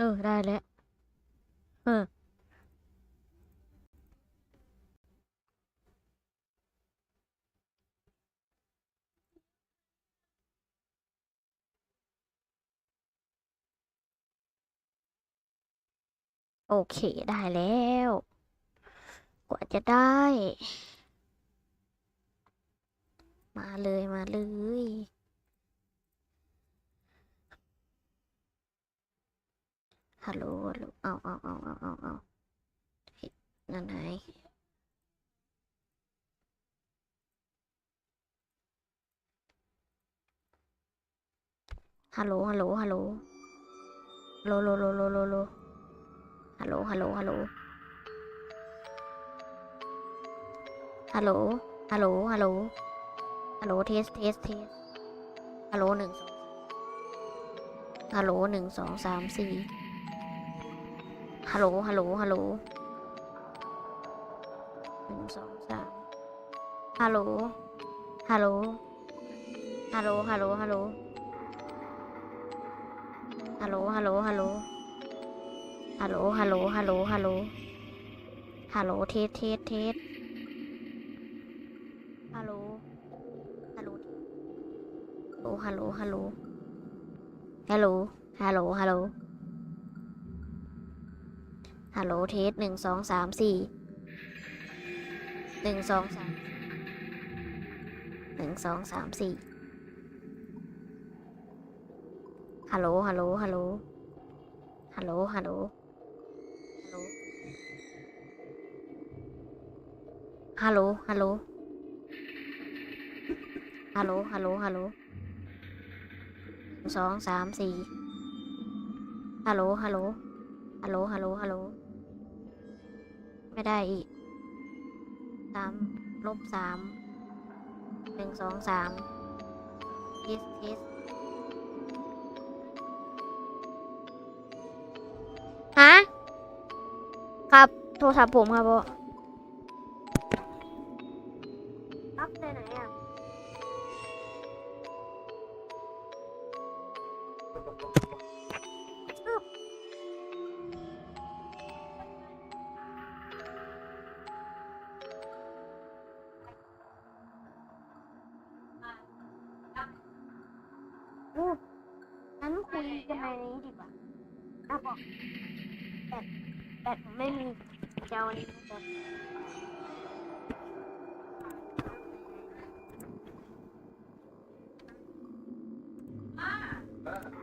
เออ ได้แล้ว เออ โอเค ได้แล้ว กว่าจะได้ มาเลย มาเลย ฮัลโหลฮัลโหลเอาเอาเอาเอาเอาเอาเฮ้ยนั่นไงฮัลโหลฮัลโหลฮัลโหลโลโลโลโลโลโลฮัลโหลฮัลโหลฮัลโหลฮัลโหลฮัลโหลฮัลโหลฮัลโหลเทสเทสเทสฮัลโหลหนึ่งสองฮัลโหลหนึ่งสองสามสี่ ฮัลโหล ฮัลโหล ฮัลโหลหนึ่งสองสามฮัลโหล ฮัลโหล ฮัลโหล ฮัลโหล ฮัลโหล ฮัลโหล ฮัลโหล ฮัลโหล ฮัลโหล ฮัลโหล ฮัลโหล ฮัลโหล ฮัลโหล เทสเทสเทสฮัลโหล ฮัลโหล ฮัลโหล ฮัลโหล ฮัลโหล ฮัลโหล ฮัลโหล ฮัลโหลเทสหนึ่งสองสามสี่หนึ่งสองสามหนึ่งสองสามสี่ฮัลโหลฮัลโหลฮัลโหลฮัลโหลฮัลโหลฮัลโหลฮัลโหลฮัลโหลฮัลโหลฮัลโหลหนึ่งสองสามสี่ฮัลโหลฮัลโหลฮัลโหลฮัลโหลฮัลโหล ไม่ได้อีกสามลบสามหนึ่งสองสามเทสเทสฮะ ครับ โทรศัพท์ผมครับพ่อรับได้ไหนอะ งั้นคุยกันในนี้ดีกว่าอะบอกแบตแบตผมไม่มีเจ้าอันนี้มาจะ